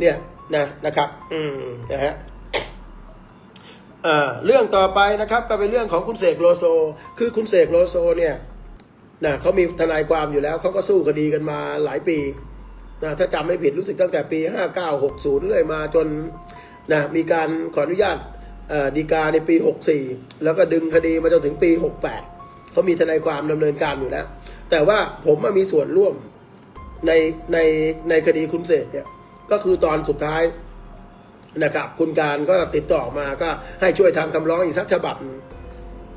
เนี่ยนะนะครับ อืมนะฮะเรื่องต่อไปนะครับก็เป็นเรื่องของคุณเสกโลโซ คือคุณเสกโลโซเนี่ยนะเขามีทนายความอยู่แล้วเขาก็สู้คดีกันมาหลายปีนะถ้าจำไม่ผิดรู้สึกตั้งแต่ปี 5960 เรื่อยมาจนนะมีการขออนุญาตดีกาในปี 64 แล้วก็ดึงคดีมาจนถึงปี 68 เขามีทนายความดำเนินการอยู่แล้ว แต่ว่าผมมามีส่วนร่วมในในในคดีคุณเสกเนี่ย ก็คือตอนสุดท้ายนะครับ คุณการก็ติดต่อมาก็ให้ช่วยทำคำร้องอีกสักฉบับ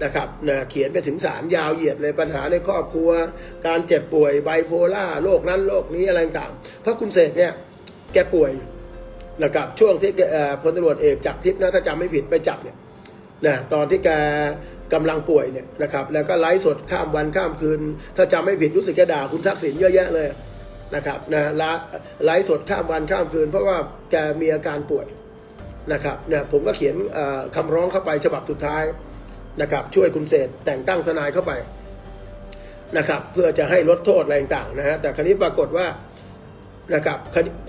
นะครับนะเขียนไปถึงศาลยาวเหยียดเลยปัญหาในครอบครัว การเจ็บป่วยไบโพล่าโรคนั้นโรคนี้อะไรต่างเพราะคุณเสกเนี่ยแกป่วยนะครับช่วงที่พลตำรวจเอกจากทิพย์นะถ้าจำไม่ผิดไปจับเนี่ยนะตอนที่แกกำลังป่วยเนี่ยนะครับแล้วก็ไลฟ์สดข้ามวันข้ามคืน ถ้าจำไม่ผิดรู้สึกจะด่าคุณทักษิณเยอะแยะเลย นะครับนะไลฟ์ไลฟ์สดข้ามวันข้ามคืน เพราะว่าแกมีอาการป่วยนะครับนี่ยผมก็เขียนคำร้องเข้าไปฉบับสุดท้ายนะครับช่วยคุณเศษแต่งตั้งทนายเข้าไปนะครับเพื่อจะให้ลดโทษอะไรต่างๆนะฮะแต่คราวนี้ปรากฏว่านะครับ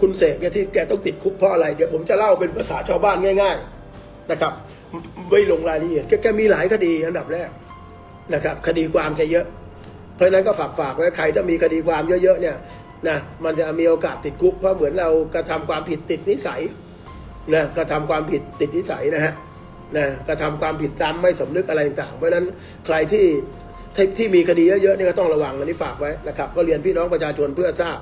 คุณเสกเนี่ยที่แกต้องติดคุกเพราะอะไรเดี๋ยวผมจะเล่าเป็นภาษาชาวบ้านง่าย ๆนะครับไม่ลงรายละเอียดแกมีหลายคดีอันดับแรกนะครับ คดีความแกเยอะ เพราะนั้นก็ฝากฝากไว้ใครถ้ามีคดีความเยอะๆเนี่ย นะมันจะมีโอกาสติดคุกเพราะเหมือนเรากระทำความผิดติดนิสัยนะกระทำความผิดติดนิสัยนะฮะนะกระทำความผิดซ้ำไม่สำนึกอะไรต่างๆเพราะนั้นใครที่ที่ที่มีคดีเยอะๆนี่ก็ต้องระวังอันนี้ฝากไว้นะครับ ก็เรียนพี่น้องประชาชนเพื่อทราบ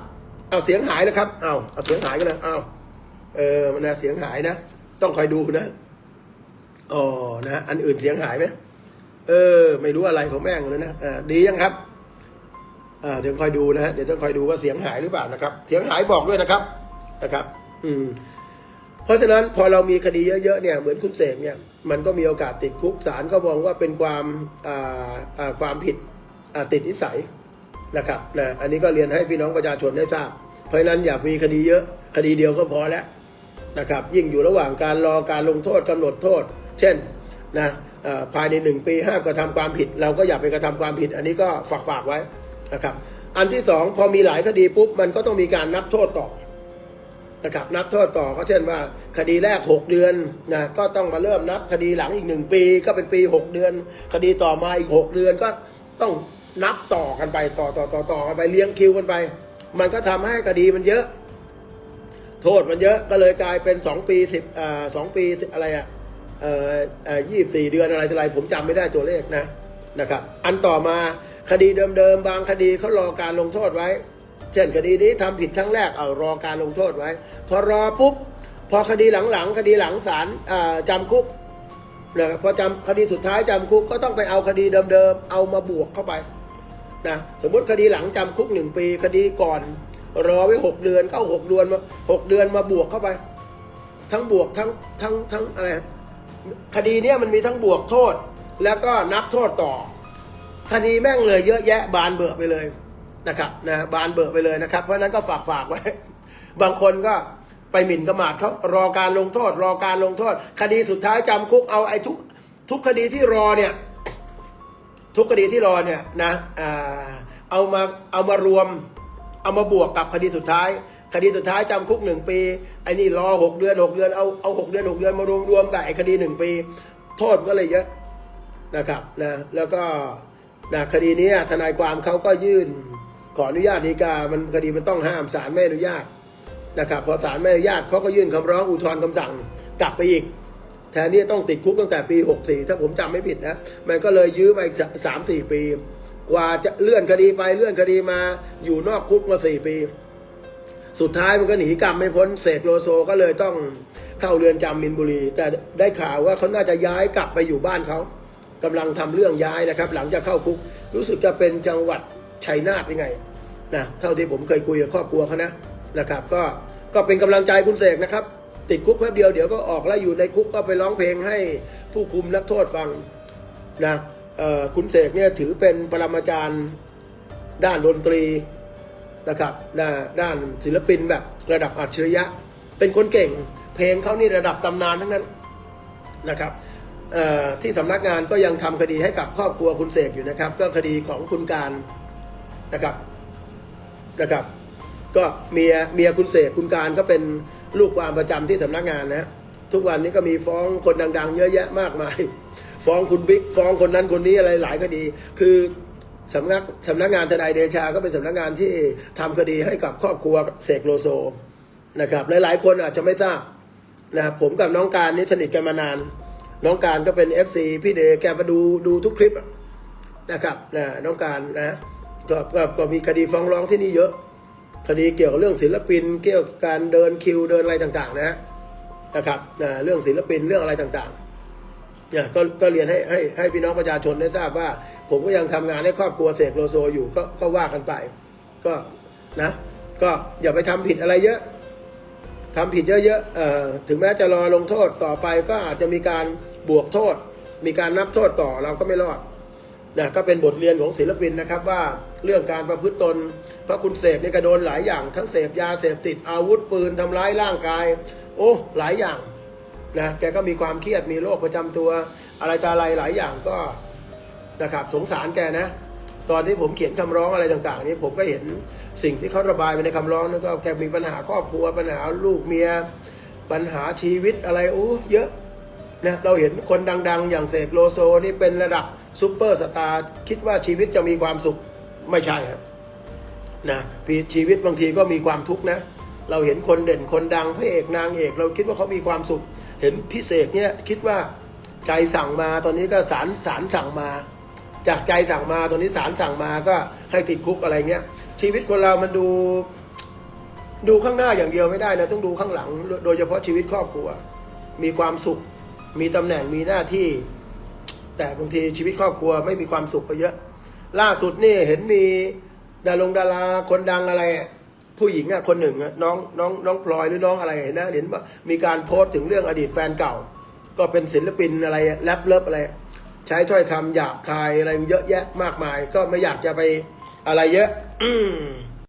เอาเสียงหายนะครับเอาเอาเสียงหายกันนะเอาเออมันนะเสียงหายนะ ต้องคอยดูนะอ๋อนะอันอื่นเสียงหายไหมเออ ไม่รู้อะไรของแม่งเลยนะอ่าดียังครับ เดี๋ยวคอยดูนะฮะเดี๋ยวต้องคอยดูว่าเสียงหายหรือเปล่านะครับ เสียงหายบอกด้วยนะครับนะครับ อืม เพราะฉะนั้นพอเรามีคดีเยอะๆเนี่ยเหมือนคุณเสกเนี่ยมันก็มีโอกาสติดคุกศาลก็มองว่าเป็นความความผิดติดนิสัยนะครับนะอันนี้ก็เรียนให้พี่น้องประชาชนได้ทราบ เพราะฉะนั้นอย่ามีคดีเยอะคดีเดียวก็พอแล้วนะครับ ยิ่งอยู่ระหว่างการรอการลงโทษกำหนดโทษ เช่นนะอ่าภายในหนึ่งปีห้ามกระทำความผิด เราก็อย่าไปกระทำความผิด อันนี้ก็ฝากฝากไว้ นะครับอันที่สองพอมีหลายคดีปุ๊บมันก็ต้องมีการนับโทษต่อนะครับนับโทษต่อก็เช่นว่า คดีแรก 6 เดือนนะก็ต้องมาเริ่มนับคดีหลังอีก 1 ปี ก็เป็นปี 6 เดือน คดีต่อมาอีก 6 เดือนก็ต้องนับต่อกันไปต่อต่อต่อต่อกันไปเลี้ยงคิวกันไป มันก็ทำให้คดีมันเยอะ โทษมันเยอะก็เลยกลายเป็น 2 ปี10อ่าสองปีอะไรอะเอ่อเอ่อยี่สี่เดือนอะไรอะไรผมจำไม่ได้ตัวเลขนะนะครับอันต่อมา คดีเดิมๆบางคดีเขารอการลงโทษไว้ เช่นคดีนี้ทำผิดครั้งแรกเอารอการลงโทษไว้ พอรอปุ๊บพอคดีหลังๆ คดีหลังศาลอ่าจำคุกนะครับพอจำคดีสุดท้ายจำคุกก็ต้องไปเอาคดีเดิมๆเอามาบวกเข้าไปนะสมมติคดีหลังจำคุกหนึ่งปีคดีก่อน รอไว้หกเดือนเข้าหกเดือนมาหกเดือนมาบวกเข้าไป ทั้งบวกทั้งทั้งทั้งอะไรคดีเนี้ยมันมีทั้งบวกโทษ แล้วก็นับโทษต่อ คดีแม่งเลยเยอะแยะบานเบื่อไปเลยนะครับนะบานเบื่อไปเลยนะครับ เพราะนั้นก็ฝากฝากไว้ บางคนก็ไปหมิ่นกระมาดเขารอการลงโทษ รอการลงโทษ คดีสุดท้ายจำคุกเอาไอ้ทุกทุกคดีที่รอเนี่ย ทุกคดีที่รอเนี่ยนะเอามาเอามารวม เอามาบวกกับคดีสุดท้าย คดีสุดท้ายจำคุกหนึ่งปีไอ้นี่รอหกเดือนหกเดือนเอาเอาหกเดือนหกเดือนมารวมรวมกับไอ้คดีหนึ่งปี โทษก็เลยเยอะนะครับนะแล้วก็ นะคดีนี้ทนายความเขาก็ยื่นขออนุญาตฎีกา มันคดีมันต้องห้ามศาลไม่อนุญาตนะครับพอศาลไม่อนุญาตเขาก็ยื่นคำร้องอุทธรณ์คำสั่งกลับไปอีก แทนที่ต้องติดคุกตั้งแต่ปี 64 ถ้าผมจำไม่ผิดนะ มันก็เลยยื้อมาอีกสามสี่ปี กว่าจะเลื่อนคดีไปเลื่อนคดีมาอยู่นอกคุกมาสี่ปี สุดท้ายมันก็หนีกรรมไม่พ้นเสกโลโซก็เลยต้องเข้าเรือนจำมินบุรี แต่ได้ข่าวว่าเขาน่าจะย้ายกลับไปอยู่บ้านเขา กำลังทำเรื่องย้ายนะครับ หลังจากเข้าคุก รู้สึกจะเป็นจังหวัดชัยนาทยังไงนะเท่าที่ผมเคยคุยกับครอบครัวเขานะนะครับ ก็ก็เป็นกำลังใจคุณเสกนะครับ ติดคุกแป๊บเดียวเดี๋ยวก็ออกแล้วอยู่ในคุกก็ไปร้องเพลงให้ผู้คุมนักโทษฟังนะเออคุณเสกเนี่ยถือเป็นปรมาจารย์ด้านดนตรีนะครับด้านด้านศิลปินแบบระดับอัจฉริยะ เป็นคนเก่ง เพลงเขานี่ระดับตำนานทั้งนั้นนะครับ ที่สำนักงานก็ยังทำคดีให้กับครอบครัวคุณเสกอยู่นะครับ ก็คดีของคุณการนะครับนะครับ ก็เมียเมียคุณเสกคุณการก็เป็นลูกความประจำที่สำนักงานนะทุกวันนี้ก็มีฟ้องคนดัง ๆ เยอะแยะมากมาย ฟ้องคุณบิ๊กฟ้องคนนั้นคนนี้อะไรหลายคดี คือสำนักสำนักงานทนายเดชาก็เป็นสำนักงานที่ทำคดีให้กับครอบครัวเสกโลโซนะครับหลายๆคนอาจจะไม่ทราบนะครับผมกับน้องการนี่สนิทกันมานาน น้องการก็เป็น FC พี่เดย์แกมาดูดูทุกคลิปนะครับนะน้องการนะก็ก็ก็มีคดีฟ้องร้องที่นี่เยอะ คดีเกี่ยวกับเรื่องศิลปิน เกี่ยวกับการเดินคิวเดินอะไรต่างๆ นะนะครับนะเรื่องศิลปินเรื่องอะไรต่างๆเนี่ยก็ก็เรียนให้ให้ให้พี่น้องประชาชนได้ทราบว่า ผมก็ยังทำงานให้ครอบครัวเสกโลโซอยู่ก็ก็ว่ากันไปก็นะ ก็อย่าไปทำผิดอะไรเยอะทำผิดเยอะๆเอ่อถึงแม้จะรอลงโทษต่อไปก็อาจจะมีการ บวกโทษ มีการนับโทษต่อเราก็ไม่รอดนะก็เป็นบทเรียนของศิลปินนะครับว่าเรื่องการประพฤติตน พระคุณเสพนี่ก็โดนหลายอย่าง ทั้งเสพยาเสพติดอาวุธปืนทำร้ายร่างกาย โอ้หลายอย่างนะแกก็มีความเครียดมีโรคประจำตัว อะไรต่อะไรหลายอย่างก็นะครับสงสารแกนะ ตอนที่ผมเขียนคำร้องอะไรต่าง ๆ นี่ผมก็เห็นสิ่งที่เขาระบายไปในคำร้องนั่นก็แกมีปัญหาครอบครัวปัญหาลูกเมีย ปัญหาชีวิตอะไรโอ้เยอะ นะเราเห็นคนดังๆ อย่างเสกโลโซนี่เป็นระดับซูเปอร์สตาร์คิดว่าชีวิตจะมีความสุขไม่ใช่ครับนะชีวิตบางทีก็มีความทุกข์นะ เราเห็นคนเด่นคนดังพระเอกนางเอก เราคิดว่าเขามีความสุข เห็นพี่เสกเนี่ยคิดว่าใจสั่งมาตอนนี้ก็สารสารสั่งมา จากใจสั่งมาตอนนี้สารสั่งมาก็ให้ติดคุกอะไรเงี้ย ชีวิตคนเรามันดูดูข้างหน้าอย่างเดียวไม่ได้นะต้องดูข้างหลัง โดยเฉพาะชีวิตครอบครัว มีความสุข มีตำแหน่งมีหน้าที่ แต่บางทีชีวิตครอบครัวไม่มีความสุขก็เยอะ ล่าสุดนี่เห็นมีดารงดาราคนดังอะไร ผู้หญิงอะคนหนึ่งน้องน้องน้องพลอยหรือน้องอะไรเห็นะเห็นว่ามีการโพสต์ถึงเรื่องอดีตแฟนเก่า ก็เป็นศิลปินอะไรแรปเลิฟอะไร ใช้ถ้อยคำหยาบคายอะไรเยอะแยะมากมาย ก็ไม่อยากจะไปอะไรเยอะ อื